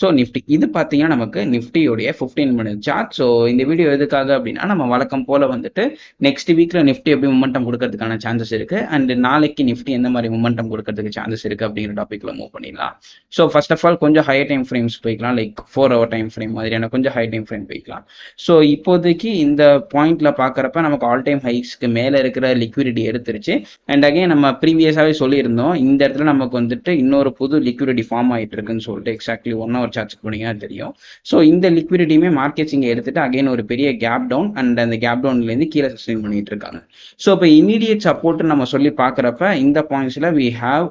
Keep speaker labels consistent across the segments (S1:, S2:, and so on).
S1: So Nifty இது பார்த்தீங்கன்னா நமக்கு நிஃப்டியோடைய ஃபிஃப்டீன் மினிட் சார்ட் ஸோ இந்த வீடியோ எதுக்காக அப்படின்னா நம்ம வழக்கம் போல வந்துட்டு நெக்ஸ்ட் வீக்கில் நிஃப்டி எப்படி மூமெண்டம் கொடுக்கறதுக்கான சான்சஸ் இருக்கு? அண்ட் நாளைக்கு நிஃப்டி எந்த மாதிரி மூமெண்டம் கொடுக்கறதுக்கு சான்சஸ் இருக்கு அப்படிங்கிற டாப்பிக்கில் மூவ் பண்ணிடலாம். ஸோ ஃபர்ஸ்ட் ஆஃப் ஆல் கொஞ்சம் ஹை டைம் ஃப்ரேம்ஸ் போய்க்கலாம். Like four hour time frame மாதிரியான கொஞ்சம் ஹை டைம் ஃப்ரேம் போய்க்கலாம். ஸோ இப்போதைக்கு இந்த பாயிண்ட்ல பார்க்குறப்ப நமக்கு ஆல் டைம் ஹைஸ்க்கு மேலே இருக்கிற லிக்விடிட்டி எடுத்துருச்சு. அண்ட் அகைன் நம்ம ப்ரீவியஸாகவே சொல்லியிருந்தோம். இந்த இடத்துல நமக்கு வந்துட்டு இன்னொரு புது லிக்விடிட்டி ஃபார்ம் ஆகிட்டு இருக்குன்னு சொல்லிட்டு எக்ஸாக்ட்லி ஒன் ஹவர் சார்ஜ் போனீங்கன்னா தெரியும். ஸோ இந்த லிக்விடிட்டியுமே மார்க்கெட்ஸ் இங்கே எடுத்துட்டு அகைன் ஒரு பெரிய கேப் டவுன் அண்ட் அந்த கேப் டவுன்லேருந்து கீழே சஸ்டெயின் பண்ணிட்டு இருக்காங்க. ஸோ இப்போ இமீடியட் சப்போர்ட் நம்ம சொல்லி பார்க்குறப்ப இந்த பாயிண்ட்ஸில் வி ஹாவ்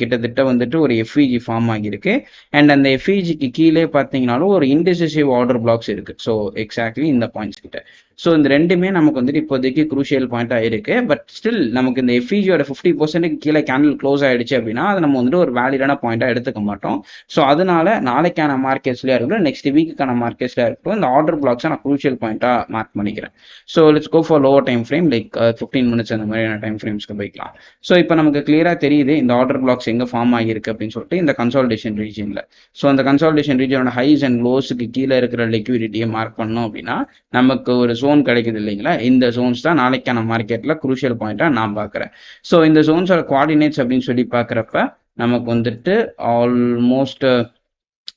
S1: கிட்டத்தட்ட வந்துட்டு ஒரு எஃப்இஜி ஃபார்ம் ஆகியிருக்கு. அண்ட் அந்த எஃப்இஜிக்கு கீழே பார்த்தீங்கனாலும் ஒரு இன்டெசிசிவ் ஆர்டர் பிளாக்ஸ் இருக்கு. ஸோ எக்ஸாக்ட்லி இந்த பாயிண்ட்ஸ் கிட்ட. ஸோ இந்த ரெண்டுமே நமக்கு வந்துட்டு இப்போதைக்கு குரூஷியல் பாயிண்டாக இருக்கு. பட் ஸ்டில் நமக்கு இந்த எஃபிஜியோட ஃபிஃப்டி பர்சன்ட்டுக்கு கீழே கேண்டில் க்ளோஸ் ஆயிடுச்சு அப்படின்னா அதை நம்ம வந்துட்டு ஒரு வேலிடான பாயிண்டாக எடுத்துக்க மாட்டோம். ஸோ அதனால நாளைக்கான மார்க்கெட்ஸ்லயா இருக்கட்டும் நெக்ஸ்ட் வீக்குக்கான மார்க்கெட்ஸ்லயா இருக்கட்டும் இந்த ஆர்டர் பிளாக்ஸை நான் குரூஷியல் பாயிண்டாக மார்க் பண்ணிக்கிறேன். So let's go for lower time frame like fifteen minutes அந்த மாதிரியான டைம் ஃப்ரேம்ஸ்க்கு போய்க்கலாம். ஸோ இப்போ நமக்கு கிளியராக தெரியுது இந்த ஆர்டர் பிளாக்ஸ் எங்கே ஃபார்ம் ஆகியிருக்கு அப்படின்னு சொல்லிட்டு இந்த கன்சால்டேஷன் ரீஜனில் ஸோ அந்த கன்சால்டேஷன் ரீஜனோட ஹைஸ் அண்ட் லோஸுக்கு கீழே இருக்கிற லிக்விடிட்டியை மார்க் பண்ணோம் அப்படின்னா நமக்கு ஒரு ஜோன் கிடைக்குது இல்லைங்களா? இந்த ஜோன்ஸ் தான் நாளைக்கான மார்க்கெட்ல குரூஷியல் பாயிண்டா நான் பாக்குறேன் ஸோ இந்த ஜோன்ஸோட குவாடினேட்ஸ் அப்படின்னு சொல்லி பாக்குறப்ப நமக்கு வந்துட்டு almost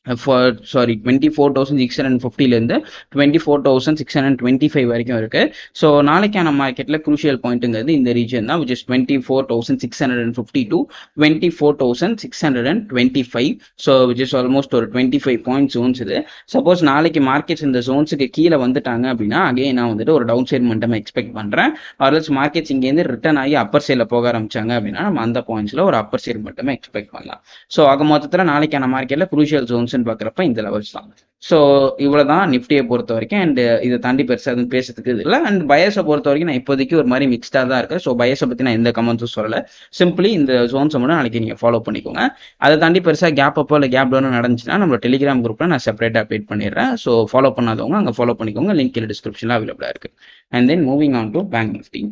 S1: four sorry twenty four thousand six hundred ஃபிஃப்டிலேருந்து twenty four thousand six hundred twenty five வரைக்கும் இருக்கு. ஸோ நாளைக்கான மார்க்கெட்டில் குரூஷியல் பாயிண்ட்டுங்கிறது இந்த ரீஜன் தான் which is twenty four thousand six hundred and fifty to twenty four thousand six hundred and twenty five so which is almost ஒரு twenty five point zones இது. Suppose நாளைக்கு markets இந்த ஜோன்ஸுக்கு கீழே வந்துட்டாங்க அப்படின்னா அங்கே நான் வந்துட்டு ஒரு டவுன் சைட் மட்டும் எக்ஸ்பெக்ட் பண்ணுறேன் ஆர்எல்ஸ் மார்க்கெட்ஸ் இங்கேருந்து ரிட்டர்ன் ஆகி அப்பர் சைடில் போக ஆரம்பிச்சாங்க அப்படின்னா நம்ம அந்த பாயிண்ட்ஸில் ஒரு அப்பர் சைட் மட்டுமே எக்ஸ்பெக்ட் பண்ணலாம். ஸோ ஆக மொத்தத்தில் நாளைக்கான மார்க்கெட்டில் குரூஷியல் ஜோன்ஸ்னு பார்க்குறப்ப இந்த லெவல்ஸ் தான். ஸோ இவ்வளோ தான் நிஃப்டியை பொறுத்த வரைக்கும் அண்ட் இதை தாண்டி பெருசாக எதுவும் பேசுறதுக்கு இது இல்லை. அண்ட் பயஸை பொறுத்த வரைக்கும் நான் இப்போதைக்கு ஒரு மாதிரி மிக்ஸ்டாக தான் இருக்கேன். ஸோ பயஸை பற்றி நான் எந்த கமெண்ட்ஸும் சொல்லலை. சிம்பிளி இந்த ஜோன்ஸை மட்டும் நாளைக்கு நீங்கள் ஃபாலோ பண்ணிக்கோங்க. அதை தாண்டி பெருசாக கேப் அப்போ இல்லை கேப் டவுன் நடந்துச்சுன்னா நம்ம டெலிகிராம் குரூப்பில் நான் செப்பரேட்டாக அப்டேட் பண்ணிடுறேன். ஸோ ஃபாலோ பண்ணாதவங்க அங்கே ஃபாலோ பண்ணிக்கோங்க. லிங்க் கீழே டிஸ்கிரிப்ஷனில் அவைலபிளாக இருக்கு. And then moving on to bank Nifty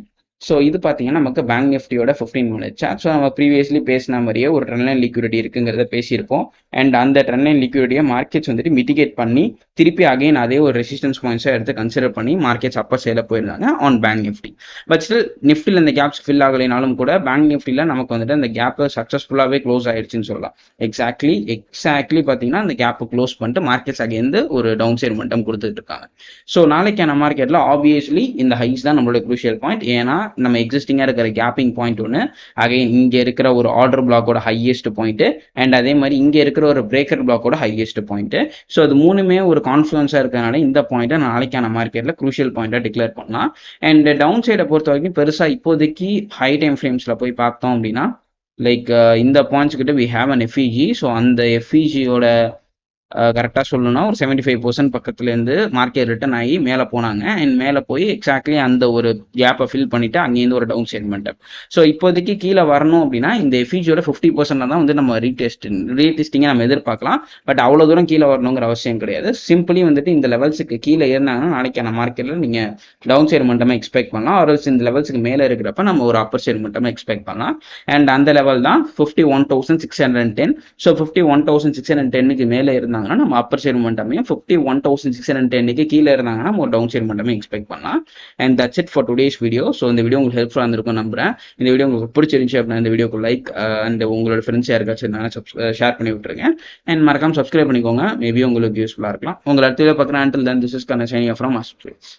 S1: so இது பார்த்தீங்கன்னா நமக்கு பேங்க் நிஃப்டியோட ஃபிஃப்டீன் மினிட் சார்ட் ஸோ நம்ம ப்ரீவியஸ்லி பேசின மாதிரியே ஒரு ட்ரெண்ட் லைன் லிக்விடிட்டி இருக்குங்கிறத பேசியிருப்போம். அண்ட் அந்த ட்ரெண்ட் லைன் லிக்விடிட்டியை மார்க்கெட்ஸ் வந்துட்டு மிட்டிகேட் பண்ணி திருப்பி அகைன் அதே ஒரு ரெசிஸ்டன்ஸ் பாயிண்ட்ஸாக எடுத்து கன்சிடர் பண்ணி மார்க்கெட்ஸ் அப்போ சேல போயிருந்தாங்க on bank Nifty but still நிஃப்டியில் இந்த கேப்ஸ் ஃபில் ஆகலைனாலும் கூட பேங்க் நிஃப்டியில் நமக்கு வந்துட்டு அந்த கேப்பை சக்ஸஸ்ஃபுல்லாகவே க்ளோஸ் ஆயிடுச்சுன்னு சொல்லலாம். எக்ஸாக்ட்லி எக்ஸாக்ட்லி பார்த்தீங்கன்னா அந்த கேப்பை க்ளோஸ் பண்ணிட்டு மார்க்கெட்ஸ் அகேந்து ஒரு டவுன் சைட் மட்டும் கொடுத்துட்டு இருக்காங்க. ஸோ நாளைக்கான மார்க்கெட்டில் ஆப்வியஸ்லி இந்த ஹைஸ் தான் நம்மளோட குரூஷியல் பாயிண்ட் ஏன்னா நம்ம எக்ஸிஸ்டிங்காக இருக்கிற கேப்பிங் பாயிண்ட் ஒன்று அகைன் இங்கே இருக்கிற ஒரு ஆர்டர் பிளாக்கோட ஹையஸ்ட் பாயிண்ட் அண்ட் அதே மாதிரி இங்கே இருக்கிற ஒரு பிரேக்கர் பிளாக்கோட ஹையஸ்ட் பாயிண்ட்டு ஸோ அது மூணுமே ஒரு கான்ஃபிடன்ஸாக இருக்கிறனால இந்த பாயிண்ட்டை நாளைக்கான மார்க்கெட்டில் குரூஷியல் பாயிண்ட்டாக டிக்ளேர் பண்ணலாம் அண்ட் டவுன் சைடை பொறுத்த வரைக்கும் பெருசாக இப்போதைக்கு ஹை டைம் ஃப்ரேம்ஸில் போய் பார்த்தோம் அப்படின்னா லைக் uh, இந்த பாயிண்ட்ஸ் கிட்ட we have an FEG so அந்த எஃப்இஜியோட கரெக்டாக சொல்லணும்னா ஒரு செவன்டி ஃபைவ் பர்சன்ட் பக்கத்துலேருந்து மார்க்கெட் ரிட்டர்ன் ஆகி மேலே போனாங்க. அண்ட் மேலே போய் எக்ஸாக்ட்லி அந்த ஒரு கேப்பை ஃபில் பண்ணிட்டு அங்கேருந்து ஒரு டவுன் ஸ்டேட்மெண்ட் ஸோ இப்போதைக்கு கீழே வரணும் அப்படின்னா இந்த எஃபிஜியோட ஃபிஃப்டி பர்சன்ட் தான் வந்து நம்ம ரீடெஸ்ட் ரீடெஸ்டிங்கை நம்ம எதிர்பார்க்கலாம். பட் அவ்வளோ தூரம் கீழே வரணுங்கிற அவசியம் கிடையாது. சிம்பிளி வந்துட்டு இந்த லெவல்ஸுக்கு கீழே இருந்தாங்கன்னா நாளைக்கான மார்க்கெட்டில் நீங்கள் டவுன் சைடு மட்டுமே எக்ஸ்பெக்ட் பண்ணலாம். ஒரு இந்த லெவல்ஸுக்கு மேலே இருக்கிறப்ப நம்ம ஒரு அப்பர் சைடு மட்டுமே எக்ஸ்பெக்ட் பண்ணலாம். அண்ட் அந்த லெவல் தான் fifty one thousand six hundred ten so fifty one thousand six hundred டென்னுக்கு மேலே இருந்தால் இருந்தாங்கன்னா நம்ம அப்பர் சைடு மட்டுமே fifty one thousand six hundred டென்னுக்கு கீழே இருந்தாங்கன்னா நம்ம ஒரு டவுன் சைடு மட்டுமே எக்ஸ்பெக்ட் பண்ணலாம். And that's it for today's video so இந்த வீடியோ உங்களுக்கு ஹெல்ப்ஃபுல்லாக இருந்திருக்கும் நம்புறேன். இந்த வீடியோ உங்களுக்கு பிடிச்சிருந்துச்சு அப்படின்னா இந்த வீடியோக்கு லைக் அண்ட் உங்களோட ஃப்ரெண்ட்ஸ் யாருக்காச்சும் இருந்தாங்கன்னா ஷேர் uh, பண்ணி விட்டுருங்க. அண்ட் மறக்காம சப்ஸ்கிரைப் பண்ணிக்கோங்க. மேபி உங்களுக்கு யூஸ்ஃபுல்லாக இருக்கலாம். உங்களை அடுத்த பார்க்குறேன். அண்டில் தன் திஸ் இஸ் கன சைனிங் ஃப்ரம் அஸ்ட்ரேஸ்